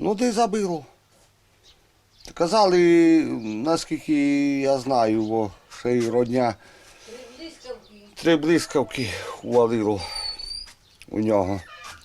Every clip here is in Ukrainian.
Ну, де забило. Казали, наскільки я знаю, бо ще й родня. Три блискавки увалило у нього.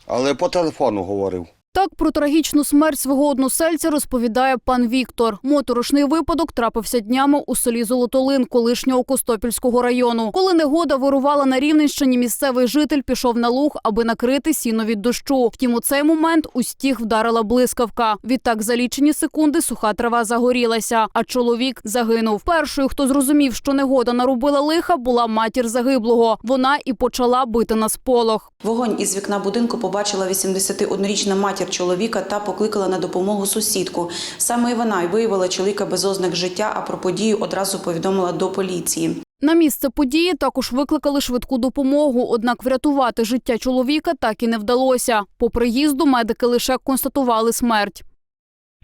Але по телефону говорив. Так про трагічну смерть свого односельця розповідає пан Віктор. Моторошний випадок трапився днями у селі Золотолин, колишнього Костопільського району. Коли негода вирувала на Рівненщині, місцевий житель пішов на луг, аби накрити сіно від дощу. Втім, у цей момент у стіг вдарила блискавка. Відтак за лічені секунди суха трава загорілася, а чоловік загинув. Першою, хто зрозумів, що негода наробила лиха, була матір загиблого. Вона і почала бити на сполох. Вогонь із вікна будинку побачила 81-річна матір чоловіка та покликала на допомогу сусідку. Саме вона й виявила чоловіка без ознак життя, а про подію одразу повідомила до поліції. На місце події також викликали швидку допомогу, однак врятувати життя чоловіка так і не вдалося. По приїзду медики лише констатували смерть.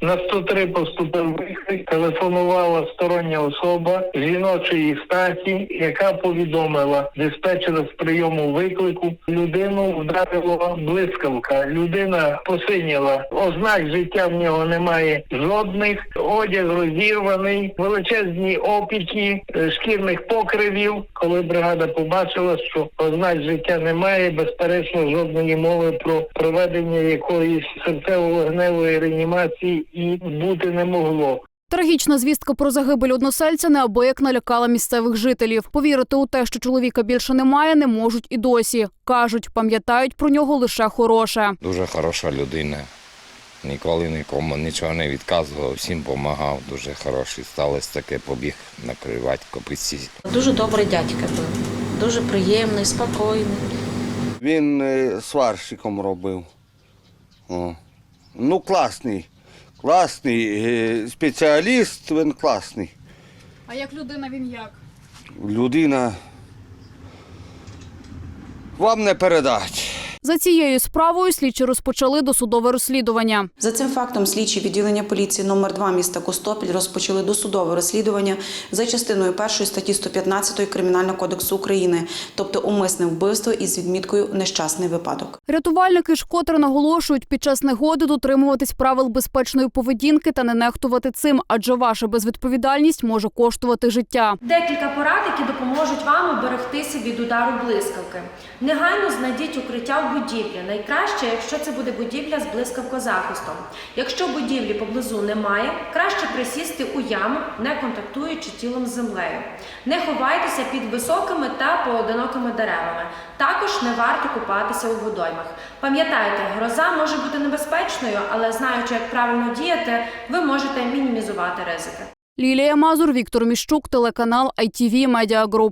На 103 поступив виклик, телефонувала стороння особа жіночої статі, яка повідомила диспетчера з прийому виклику. Людину вдарила блискавка. Людина посиніла. Ознак життя в нього немає жодних. Одяг розірваний, величезні опіки е, шкірних покривів. Коли бригада побачила, що ознак життя немає, безперечно, жодної мови про проведення якоїсь серцево-вогневої реанімації і бути не могло. Трагічна звістка про загибель односельця неабияк налякала місцевих жителів. Повірити у те, що чоловіка більше немає, не можуть і досі. Кажуть, пам'ятають про нього лише хороше. Дуже хороша людина. Ніколи нікому нічого не відказував, всім допомагав. Дуже хороший. Сталося таке, побіг накривати копиці. Дуже добрий дядька був, дуже приємний, спокійний. Він е, сварщиком робив. О. Ну, класний. Класний е, спеціаліст, він класний. А як людина він як? Людина. Вам не передать. За цією справою слідчі розпочали досудове розслідування. За цим фактом слідчі відділення поліції номер 2 міста Костопіль розпочали досудове розслідування за частиною першої статті 115 Кримінального кодексу України, тобто умисне вбивство із відміткою нещасний випадок. Рятувальники ж котре наголошують під час негоди дотримуватись правил безпечної поведінки та не нехтувати цим, адже ваша безвідповідальність може коштувати життя. Декілька порад, які допоможуть вам уберегтися від удару блискавки. Негайно знайдіть укриття в будівлі. Найкраще, якщо це буде будівля з блискавкозахистом. Якщо будівлі поблизу немає, краще присісти у яму, не контактуючи тілом з землею. Не ховайтеся під високими та поодинокими деревами. Також не варто купатися у водоймах. Пам'ятайте, гроза може бути небезпечною, але знаючи, як правильно діяти, ви можете мінімізувати ризики. Лілія Мазур, Віктор Міщук, телеканал ITV Media Group.